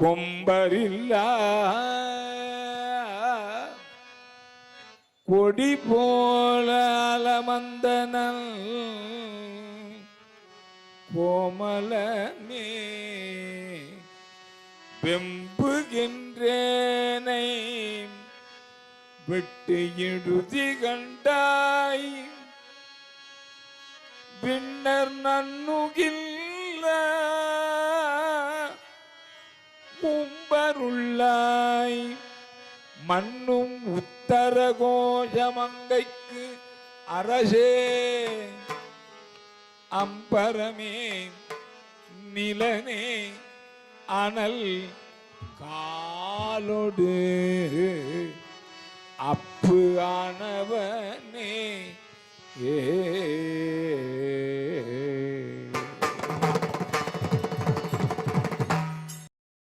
கொம்பரில்ல. கொடி போல அலமந்தனல் கோமலமே. வெம்புகின்றேனை விட்டு இடுதி கண்டாய். பின்னர் நன்னுகில்ல. கும்பருள்ளாய் மண்ணும் உத்தர கோஷமங்கைக்கு அரசே. அம்பரமே நிலனே அனல் காலொடு. அப்பு ஆனவனே. ஏ